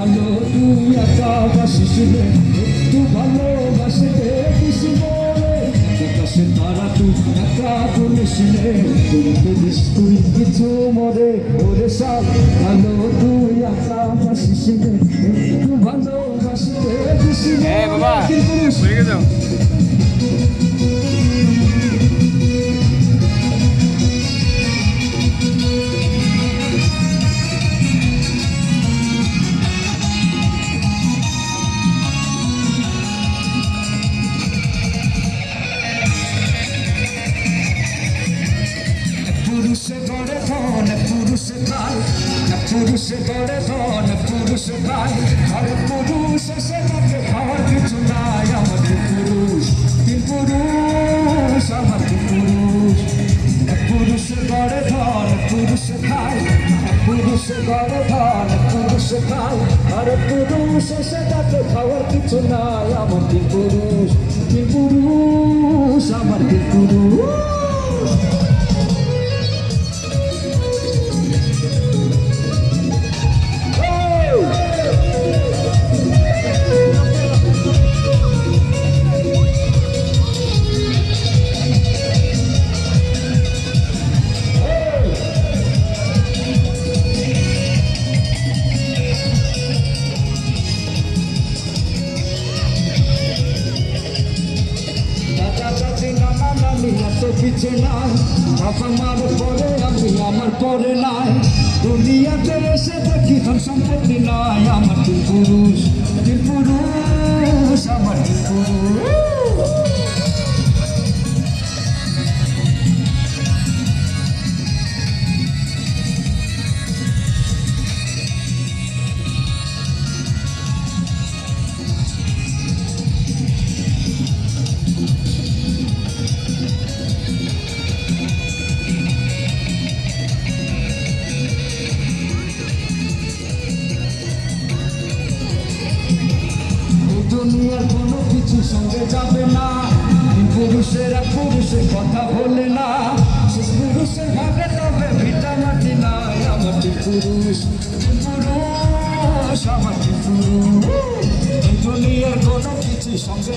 ভালো তুই একা বাসিস রে একটু ভালোবাসতে মরে আকাশে তারা তুই একা বলিস রে তুই দিস তুই কিছু মরে ওরে সব ভালো তুই একা বাসিস রে একটু ভালোবাসতে এ বাবা পুরুষ গড়ে ধন, পুরুষে খাই পুরুষে গড়ে ধন, পুরুষে খাই আর পুরুষ সে তাকে খাওয়ার কিছু নাই, আমাদের পুরুষ। তিন পুরুষ, আমাদের পুরুষ। পুরুষে গড়ে ধন, পুরুষে খাই পুরুষে গড়ে ধন, পুরুষে খাই আর পুরুষ সে তাকে খাওয়ার কিছু নাই, আমাদের পুরুষ। তিন পুরুষ, আমাদের পুরুষ। পিছে নাই বাবা মার পরে আমি, আমার পরে নাই। দুনিয়াতে এসে দেখি ধন সম্পত্তি নাই। আমার তিন পুরুষ দুনিয়ার কোনো কিছু সঙ্গে যাবে না। পুরুষের পুরুষের কথা বলে না। পুরুষের ভাবে তবে ভিটা মাটি না তিন পুরুষ? পুরুষ, আমার পুরুষ? দুনিয়ার কোনো কিছু সঙ্গে